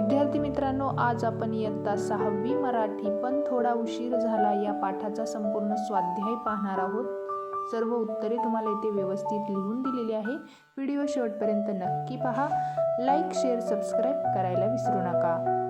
विद्यार्थी मित्रांनो आज आपण इयत्ता सहावी मराठी पण थोडा उशीर झाला या पाठाचा संपूर्ण स्वाध्याय पाहणार आहोत. सर्व उत्तरे तुम्हाला इथे व्यवस्थित लिहून दिलेली आहे. व्हिडिओ शेवटपर्यंत नक्की पहा. लाईक शेअर सबस्क्राईब करायला विसरू नका.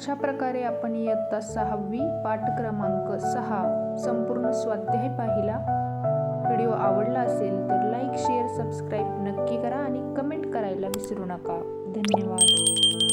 अशा प्रकारे आपण इयत्ता सहावी पाठ क्रमांक सहा संपूर्ण स्वाध्याय पाहिला. व्हिडिओ आवडला असेल तर लाईक शेअर सबस्क्राईब नक्की करा आणि कमेंट करायला विसरू नका. धन्यवाद.